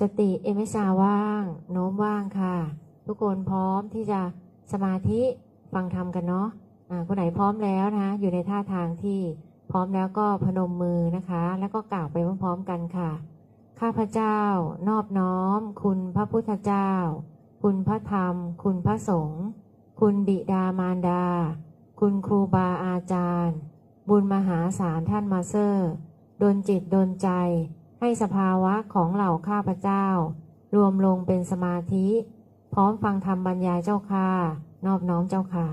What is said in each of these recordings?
สติเอเมชาว่าง โน้มว่างค่ะ ทุกคนพร้อมที่จะสมาธิฟังธรรมกันเนาะอ่าคนไหนพร้อมแล้วนะคะอยู่ในท่าทางที่พร้อมแล้วก็พนมมือนะคะ แล้วก็กล่าวไปพร้อมๆกันค่ะ ข้าพเจ้านอบน้อม คุณพระพุทธเจ้า คุณพระธรรม คุณพระสงฆ์คุณบิดามารดา คุณครูบาอาจารย์ บุญมหาศาลท่านมาเซอร์ดนจิตดนใจ ให้สภาวะของเหล่าข้าพเจ้า รวมลงเป็นสมาธิ พร้อมฟังธรรมบรรยายเจ้าค่ะ นอบน้อมเจ้าค่ะ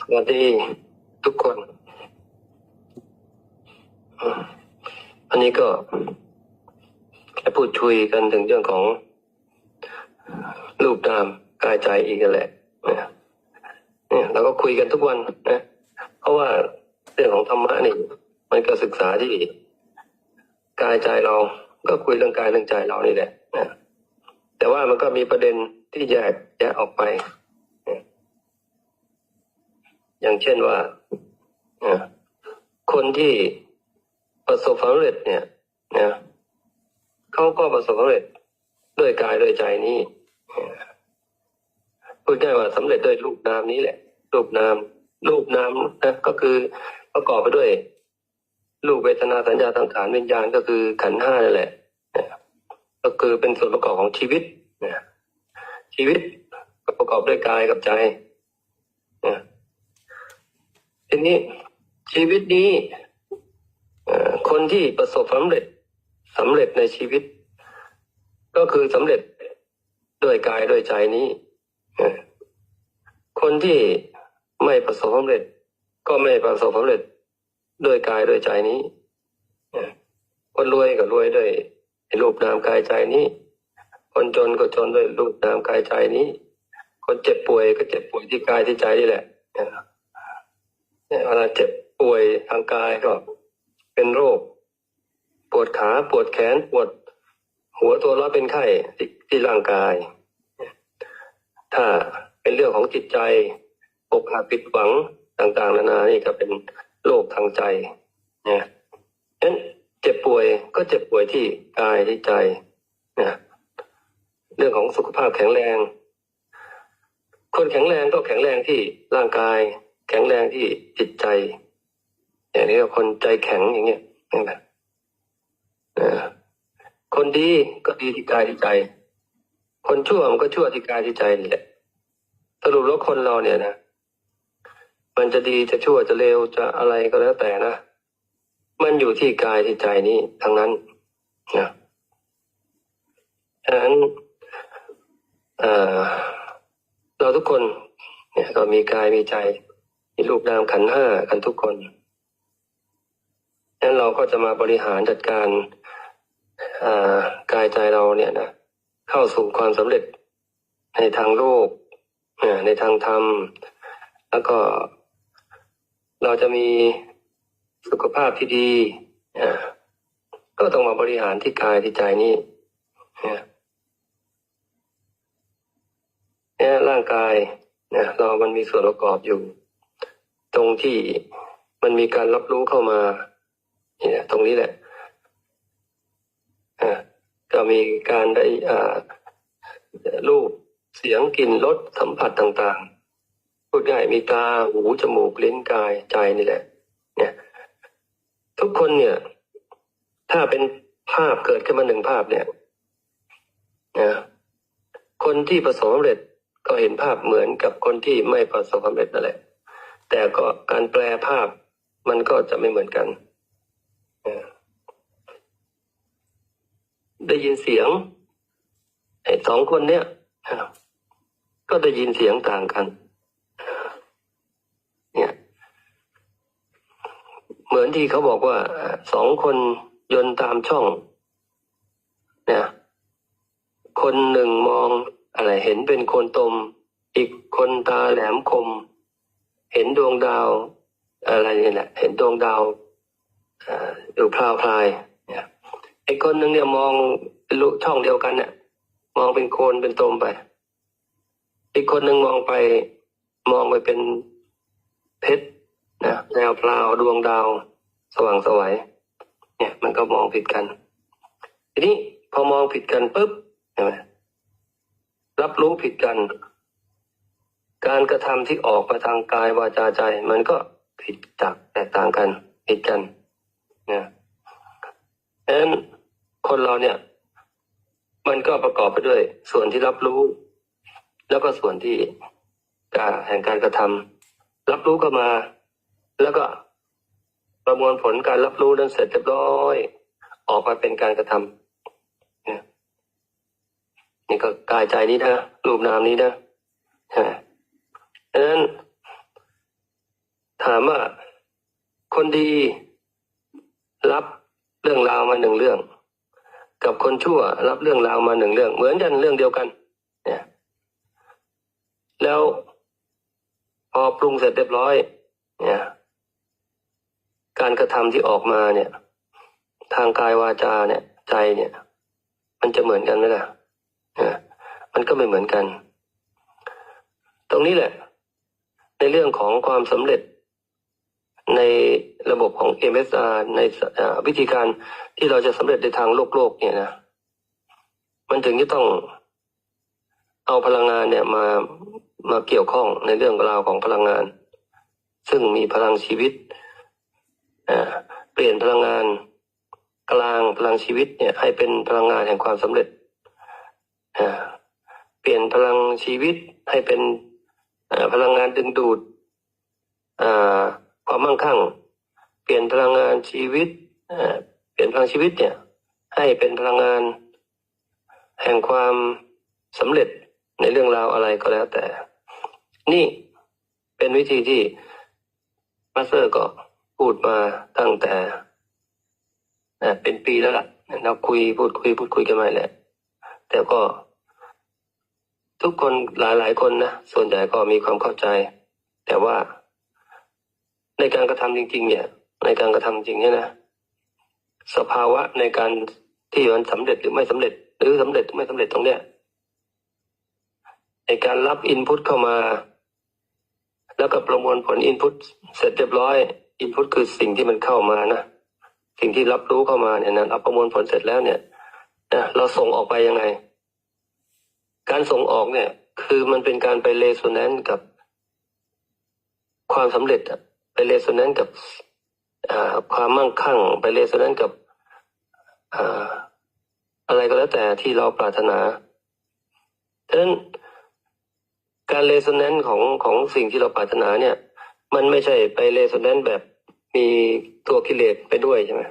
สวัสดีทุกคน อันนี้ก็จะพูดคุยกันถึงเรื่องของรูปนามกายใจอีกแหละนะเนี่ยเราก็คุยกันทุกวันนะ เพราะว่าเรื่องของธรรมะนี่ มันก็ศึกษาที่กายใจเรา ก็คุยเรื่องกายเรื่องใจเรานี่แหละนะแต่ว่ามันก็มีประเด็นที่แยกแยกออกไป อย่างเช่นว่าคนที่ประสบความสำเร็จเนี่ยนะเขาก็ประสบความสำเร็จด้วยกายด้วยใจนี่พูดง่ายว่าสำเร็จด้วยรูปนามนี้แหละ รูปนาม รูปนามนะก็คือประกอบไปด้วย รูปเวทนาสัญญาสังขารวิญญาณก็คือขันห้านั่นแหละก็คือเป็นส่วนประกอบของชีวิตนะชีวิตก็ประกอบด้วยกายกับใจนะทีนี้ชีวิตนี้คนที่ประสบสำเร็จสำเร็จในชีวิต ก็คือสำเร็จด้วยกายด้วยใจนี้คนที่ไม่ประสบสำเร็จ ก็ไม่ประสบสำเร็จ ด้วยกายด้วยใจนี้คนรวยก็รวยด้วยรูปนามกายใจนี้ คนจนก็จนด้วยรูปนามกายใจนี้ คนเจ็บป่วยก็เจ็บป่วยที่กายที่ใจนี่แหละเอ่อเนี่เวลาเจ็บป่วยทางกายก็เป็นโรค ปวดขาปวดแขนปวดหัวตัวร้อนเป็นไข้ที่ที่ร่างกาย ถ้าเป็นเรื่องของจิตใจอกหักผิดหวังต่าง ๆ นานานี่ก็เป็น โรคทางใจเนี่ยฉะนั้นเจ็บป่วยก็เจ็บป่วยที่กายที่ใจนะเรื่องของสุขภาพแข็งแรง คนแข็งแรงก็แข็งแรงที่ร่างกาย แข็งแรงที่จิตใจ อย่างนี้ก็คนใจแข็งอย่างเงี้ยนี่แหละคนดีก็ดีที่กายที่ใจ คนชั่วมันก็ชั่วที่กายที่ใจนี่แหละสรุปแล้วคนเราเนี่ยนะ มันจะดีจะชั่วจะเลวจะอะไรก็แล้วแต่นะ มันอยู่ที่กายที่ใจนี้ทั้งนั้นนะฉะนั้นเราทุกคน เนี่ยก็มีกายมีใจ มีรูปนามขันห้ากันทุกคนฉะนั้นเราก็จะมาบริหารจัดการกายใจเราเนี่ยนะเข้าสู่ความสำเร็จในทางโลกในทางธรรม แล้วก็ เราจะมีสุขภาพที่ดีอ่าก็ต้องมาบริหารที่กายที่ใจนี้เนี่ยเนี่ยร่างกายเนี่ยเรามันมีส่วนประกอบอยู่ ตรงที่มันมีการรับรู้เข้ามาเนี่ยตรงนี้แหละอ่าก็มีการได้อ่ารูปเสียงกลิ่นรสสัมผัสต่าง ๆ พูดง่ายมีตาหูจมูกลิ้นกายใจนี่แหละ เนี่ย ทุกคนเนี่ย ถ้าเป็นภาพเกิดขึ้นมาหนึ่งภาพเนี่ยนะคนที่ประสบความสำเร็จก็เห็นภาพเหมือนกับคนที่ไม่ประสบความสำเร็จนั่นแหละ แต่ก็การแปลภาพมันก็จะไม่เหมือนกันได้ยินเสียงไอ้สองคนเนี่ยก็ได้ยินเสียงต่างกัน เนี่ย เหมือนที่เขาบอกว่าสองคนยนต์ตามช่องเนี่ยคนหนึ่งมองอะไรเห็นเป็นโคนตม อีกคนตาแหลมคม เห็นดวงดาว อะไรนี่แหละ เห็นดวงดาวอยู่พลาวพลายเนี่ยไอ้คนหนึ่งเนี่ยมองลูกช่องเดียวกันเนี่ยมองเป็นโคนเป็นตมไป อีกคนหนึ่งมองไป มองไปเป็นเพชร นะแนวพลาวดวงดาว สว่างสวัยเนี่ย มันก็มองผิดกัน ทีนี้พอมองผิดกันปุ๊บใช่ไหมรับรู้ผิดกัน การกระทำที่ออกมาทางกายวาจาใจ มันก็ผิดจากแตกต่างกันผิดกันนะดังนั้นคนเราเนี่ย มันก็ประกอบไปด้วย ส่วนที่รับรู้ แล้วก็ส่วนที่การแห่งการกระทำรับรู้เข้ามา แล้วก็ประมวลผลการรับรู้นั้นเสร็จเรียบร้อย ออกมาเป็นการกระทำเนี่ยนี่ก็กายใจนี้นะรูปนามนี้นะใช่ดังนั้น ถามว่าคนดีรับเรื่องราวมาหนึ่งเรื่อง กับคนชั่วรับเรื่องราวมาหนึ่งเรื่อง เหมือนกันเรื่องเดียวกันเนี่ยแล้วพอปรุงเสร็จเรียบร้อย เนี่ย การกระทำที่ออกมาเนี่ย ทางกายวาจาเนี่ย ใจเนี่ย มันจะเหมือนกันไหมล่ะเนี่ยมันก็ไม่เหมือนกัน ตรงนี้แหละ ในเรื่องของความสำเร็จในระบบของ MSR ในเอ่อวิธีการที่เราจะสำเร็จในทางโลกโลกเนี่ยนะ มันถึงจะต้องเอาพลังงานเนี่ยมามาเกี่ยวข้องในเรื่องราวของพลังงาน ซึ่งมีพลังชีวิต เปลี่ยนพลังงานกลางพลังชีวิตเนี่ยให้เป็นพลังงานแห่งความสำเร็จ เปลี่ยนพลังชีวิตให้เป็นพลังงานดึงดูดความมั่งคั่ง เปลี่ยนพลังงานชีวิตเปลี่ยนพลังชีวิตเนี่ยให้เป็นพลังงานแห่งความสำเร็จในเรื่องราวอะไรก็แล้วแต่ นี่เป็นวิธีที่มาสเตอร์ก็ พูดมาตั้งแต่เป็นปีแล้วล่ะ เราคุยพูดคุยพูดคุยกันมาแหละ แต่ก็ ทุกคนหลายหลายคนนะ ส่วนใหญ่ก็มีความเข้าใจ แต่ว่าในการกระทำจริง ๆ เนี่ย ในการกระทำจริงเนี่ยนะ สภาวะในการที่มันสำเร็จหรือไม่สำเร็จ หรือสำเร็จไม่สำเร็จตรงเนี้ยในการรับอินพุตเข้ามา แล้วก็ประมวลผลอินพุตเสร็จเรียบร้อย อินพุตคือสิ่งที่มันเข้ามานะสิ่งที่รับรู้เข้ามาเนี่ยนะเราประมวลผลเสร็จแล้วเนี่ยนะเราส่งออกไปยังไง การส่งออกเนี่ย คือมันเป็นการไปเลโซแนนซ์กับความสำเร็จไปเลโซแนนซ์กับความมั่งคั่ง ไปเลโซแนนซ์กับอะไรก็แล้วแต่ที่เราปรารถนาฉะนั้นการเลโซแนนซ์ของของสิ่งที่เราปรารถนาเนี่ย มันไม่ใช่ไปเลโซแนนซ์แบบมีตัวกิเลสไปด้วยใช่ไหม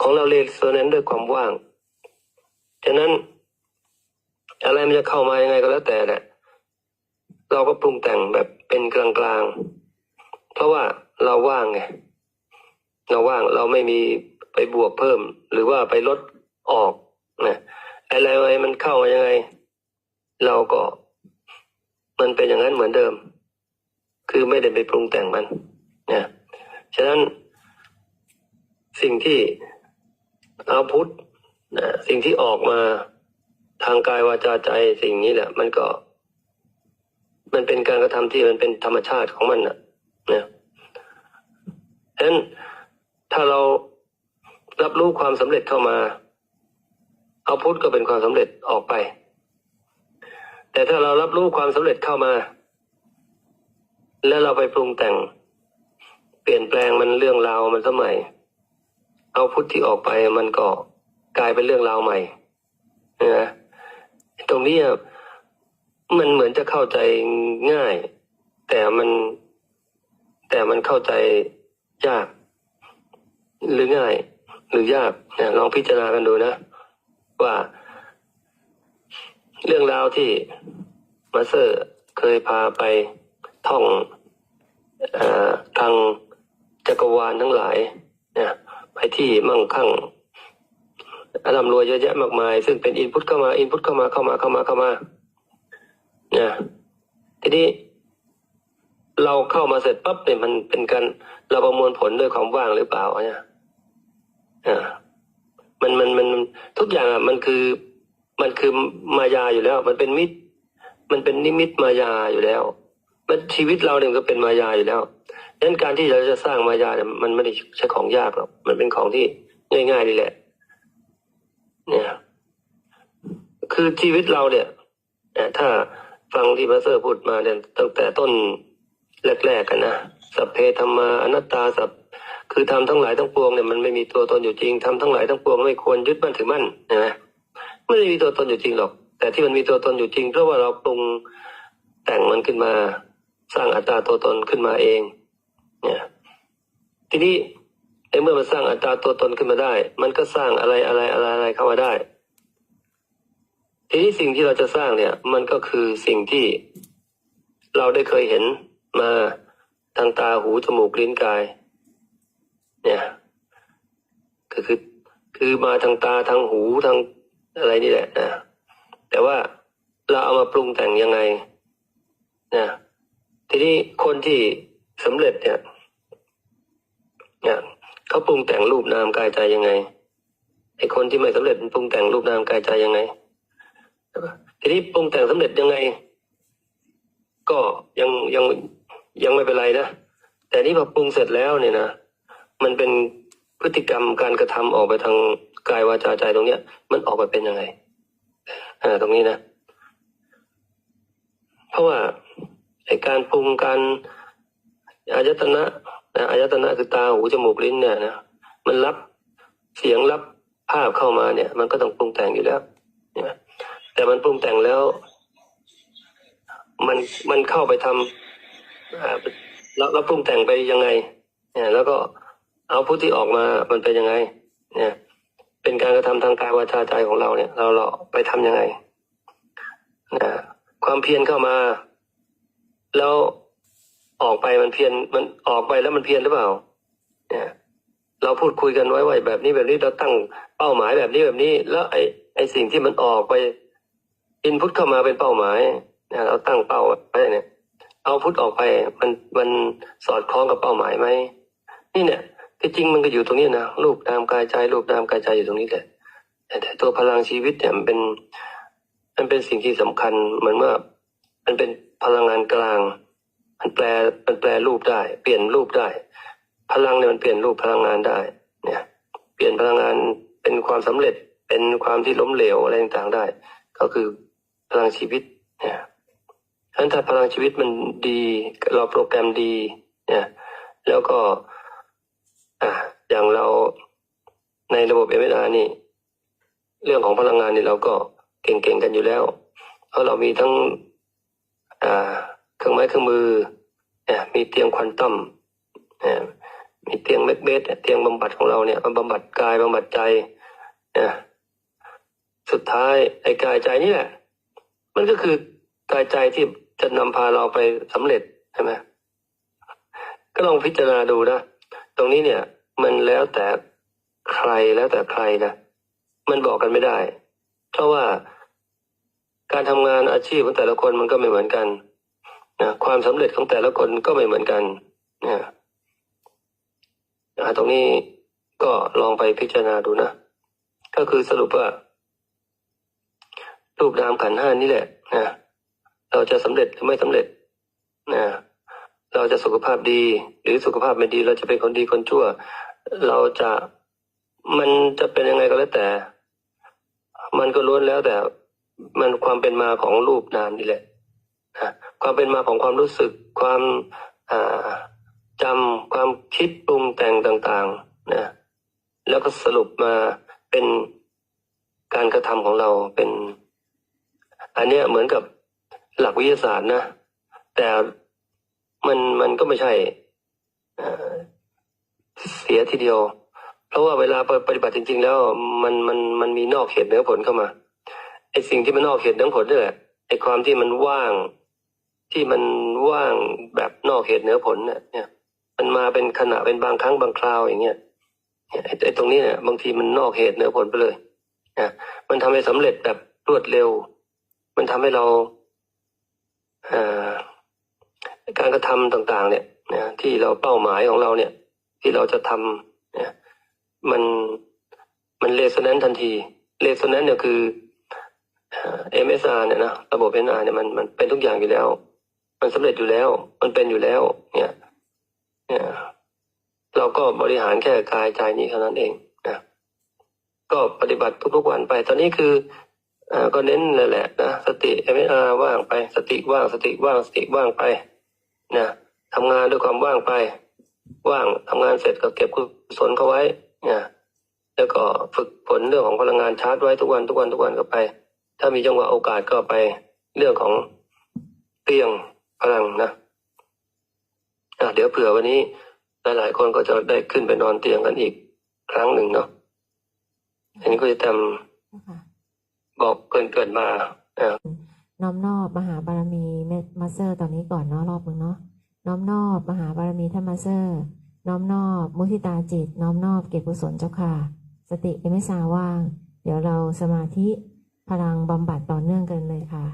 ของเราเลโซแนนซ์ด้วยความว่างฉะนั้น อะไรมันจะเข้ามายังไงก็แล้วแต่แหละเราก็ปรุงแต่งแบบเป็นกลางๆ เพราะว่าเราว่างไงเราว่างเราไม่มีไปบวกเพิ่ม หรือว่าไปลดออกนะอะไรอะไรมันเข้ามายังไง เราก็ มันเป็นอย่างนั้นเหมือนเดิม คือไม่ได้ไปปรุงแต่งมันนะฉะนั้นสิ่งที่เอาพุทธนะสิ่งที่ออกมาทางกายวาจาใจสิ่งนี้แหละ มันก็ มันเป็นการกระทำที่มันเป็นธรรมชาติของมันนะนะฉะนั้นถ้าเรารับรู้ความสำเร็จเข้ามา เอาพุทธก็เป็นความสำเร็จออกไป แต่ถ้าเรารับรู้ความสำเร็จเข้ามา แล้วเราไปปรุงแต่ง เปลี่ยนแปลงมันเรื่องราวมันสมัย เอาพุทธที่ออกไปมันก็กลายเป็นเรื่องราวใหม่นะตรงนี้มันเหมือนจะเข้าใจง่าย แต่มันแต่มันเข้าใจยาก หรือง่าย หรือยากเนี่ยลองพิจารณากันดูนะ ว่า เรื่องราวที่มาสเตอร์เคยพาไป ท่องอทางจักรวาลทั้งหลายเนี่ยไปที่มั่งคั่งร่ำรวยเยอะแยะมากมาย ซึ่งเป็นอินพุตเข้ามาอินพุตเข้ามาเข้ามาเข้ามาเข้ามาเนี่ยทีนี้เราเข้ามาเสร็จปั๊บเนี่ยมันเป็นการเราประมวลผลด้วยความว่างหรือเปล่าเนี่ยอ่ามันมันมันทุกอย่างอะมันคือมันคือมายาอยู่แล้ว มันเป็นมิตร มันเป็นนิมิตมายาอยู่แล้ว มันชีวิตเราเนี่ยมันก็เป็นมายาอยู่แล้วดังนั้นการที่เราจะสร้างมายาเนี่ยมันไม่ได้ใช่ของยากหรอกมันเป็นของที่ง่ายๆนี่แหละ เนี่ย คือชีวิตเราเนี่ยถ้าฟังที่พระเซอร์พูดมาเนี่ยตั้งแต่ต้นแรกๆกันนะสัพเพธรรมาอนัตตาสัพคือทำทั้งหลายทั้งปวงเนี่ยมันไม่มีตัวตนอยู่จริงทำทั้งหลายทั้งปวงไม่ควรยึดมั่นถือมั่นนไหมไม่ได้มีตัวตนอยู่จริงหรอก แต่ที่มันมีตัวตนอยู่จริงเพราะว่าเราปรุงแต่งมันขึ้นมา สร้างอัตตาตัวตนขึ้นมาเองเนี่ยทีนี้ในเมื่อมันสร้างอัตราตัวตนขึ้นมาได้ มันก็สร้างอะไรอะไรอะไรอะไรเข้ามาได้ ทีนี้สิ่งที่เราจะสร้างเนี่ย มันก็คือสิ่งที่เราได้เคยเห็นมาทางตาหูจมูกลิ้นกาย เนี่ยก็คือคือมาทางตาทางหูทางอะไรนี่แหละนะแต่ว่าเราเอามาปรุงแต่งยังไงนะ ทีนี้คนที่สำเร็จเนี่ยเนี่ยเขาปรุงแต่งรูปนามกายใจยังไงไอ้คนที่ไม่สำเร็จปรุงแต่งรูปนามกายใจยังไงทีนี้ปรุงแต่งสำเร็จยังไง ก็ยังยังยังไม่เป็นไรนะแต่นี่พอปรุงเสร็จแล้วเนี่ยนะมันเป็นพฤติกรรมการกระทำออกไปทางกายวาจาใจตรงเนี้ย มันออกมาเป็นยังไงอ่าตรงนี้นะ เพราะว่า ไอ้การปรุงการอายตนะนะอายตนะคือตาหูจมูกลิ้นเนี่ยนะมันรับเสียงรับภาพเข้ามาเนี่ย มันก็ต้องปรุงแต่งอยู่แล้วเนี่ยแต่มันปรุงแต่งแล้ว มันมันเข้าไปทำอ่าแล้วปรุงแต่งไปยังไง เนี่ย แล้วก็เอาพุทที่ออกมามันเป็นยังไง เนี่ย เป็นการกระทำทางกายวาจาใจของเราเนี่ย เราเราไปทำยังไงนะความเพียรเข้ามา แล้วออกไปมันเพียรมันออกไปแล้วมันเพียรหรือเปล่า เนี่ย เราพูดคุยกันไว้ไว่าแบบนี้แบบนี้เราตั้งเป้าหมายแบบนี้แบบนี้ แล้วไอ้ไอ้สิ่งที่มันออกไปอินพุตเข้ามาเป็นเป้าหมายเนี่ยเราตั้งเป้าไว้เนี่ย เอาพุทออกไปมันมันสอดคล้องกับเป้าหมายไหมนี่เนี่ยที่จริงมันก็อยู่ตรงนี้นะรูปนามกายใจรูปนามกายใจอยู่ตรงนี้แหละแต่แต่ตัวพลังชีวิตเนี่ยมันเป็น มันเป็นสิ่งที่สำคัญเหมือนว่ามันเป็น พลังงานกลาง มันแปลมันแปลรูปได้ เปลี่ยนรูปได้ พลังเนี่ยมันเปลี่ยนรูปพลังงานได้ เนี่ย เปลี่ยนพลังงานเป็นความสำเร็จเป็นความที่ล้มเหลวอะไรต่างๆได้ ก็คือพลังชีวิตเนี่ยฉะนั้นถ้าพลังชีวิตมันดี เราโปรแกรมดี เนี่ย แล้วก็ อะอย่างเราในระบบเอเมอานี่ เรื่องของพลังงานนี่เราก็เก่งๆกันอยู่แล้ว เพราะเรามีทั้ง รื่องไม้เครื่องมือเนี่ยมีเตียงควอนตัมเนี่ยมีเตียงแมกเบสเตียงบำบัดของเราเนี่ยมันบำบัดกายบำบัดใจเนี่ยสุดท้ายไอ้กายใจนี่แหละ มันก็คือกายใจที่จะนำพาเราไปสำเร็จใช่ไหมก็ลองพิจารณาดูนะตรงนี้เนี่ย มันแล้วแต่ใครแล้วแต่ใครนะมันบอกกันไม่ได้ เพราะว่าการทำงานอาชีพของแต่ละคนมันก็ไม่เหมือนกัน นะความสำเร็จของแต่ละคนก็ไม่เหมือนกันนี่ยอ่าตรงนี้ก็ลองไปพิจารณาดูนะ ก็คือสรุปว่ารูปนามขันห้านี่แหละนะเราจะสำเร็จหรือไม่สำเร็จนะเราจะสุขภาพดี หรือสุขภาพไม่ดี เราจะเป็นคนดีคนชั่ว เราจะมันจะเป็นยังไงก็แล้วแต่ มันก็ล้วนแล้วแต่ มันความเป็นมาของรูปนามนี่แหละ ความเป็นมาของความรู้สึก ความจำความคิดปรุงแต่งต่างๆนะแล้วก็สรุปมาเป็นการกระทำของเราเป็น อันเนี้ยเหมือนกับหลักวิทยาศาสตร์นะ แต่มันมันก็ไม่ใช่เสียทีเดียว เพราะว่าเวลาปฏิบัติจริง ๆ แล้วมันมันมันมีนอกเหตุเนื้อผลเข้ามาไอ้สิ่งที่มันนอกเหตุเนื้อผลนี่แหละไอ้ความที่มันว่าง ที่มันว่างแบบนอกเหตุเหนือผลเนี่ยเนี่ย มันมาเป็นขณะเป็นบางครั้งบางคราวอย่างเงี้ยเนี่ยไอ้ตรงนี้เนี่ยบางทีมันนอกเหตุเหนือผลไปเลยนะมันทำให้สำเร็จแบบรวดเร็ว มันทำให้เราอการกระทำต่างๆ เนี่ยนะที่เราเป้าหมายของเราเนี่ย ที่เราจะทำเนี่ยมันมันเลสแนนทันทีเลสแนนเนี่ยคือเอ็มเอสอาร์เนี่ยนะระบบเอ็นอาร์เนี่ยมันมันเป็นทุกอย่างอยู่แล้ว มันสำเร็จอยู่แล้ว มันเป็นอยู่แล้ว เนี่ย เนี่ย เราก็บริหารแค่กายใจนี้เท่านั้นเองนะก็ปฏิบัติทุกๆวันไป ตอนนี้คืออ่าก็เน้นแหละนะสติเอเมอาว่างไป สติว่างสติว่างสติว่างไปนะทำงานด้วยความว่างไป ว่างทำงานเสร็จก็เก็บกุศลเขาไว้นะแล้วก็ฝึกฝนเรื่องของพลังงานชาร์จไว้ทุกวันทุกวันทุกวันก็ไป ถ้ามีจังหวะโอกาสก็ไป เรื่องของเตียง พลังนะอะเดี๋ยวเผื่อวันนี้หลายๆคนก็จะได้ขึ้นไปนอนเตียงกันอีกครั้งหนึ่งเนาะอันนี้ก็จะทนะคะำบอกเกินเกินๆมาอ่าน้อมนอบมหาบารมีเมมาสเซอร์ตอนนี้ก่อนเนาะรอบหนึ่งเนาะน้อมนอบมหาบารมีท่านมาสเซอร์น้อมนอบมุทิตาจิต น้อมนอบเก็บกุศลเจ้าค่ะ สติเอมิสาว่าง เดี๋ยวเราสมาธิพลังบำบัดต่อเนื่องกันเลยค่ะ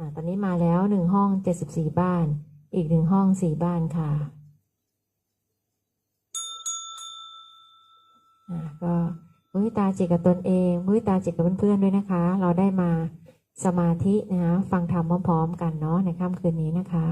อ่าตอนนี้มาแล้วหนึ่งห้องเจ็ดสิบสี่บ้าน อีกหนึ่งห้องสี่บ้านค่ะอ่าก็มุทิตาจิตกับตนเองมุทิตาจิตกับเพื่อนๆด้วยนะคะ เราได้มาสมาธินะคะฟังธรรมพร้อมๆกันเนาะในค่ำคืนนี้นะคะ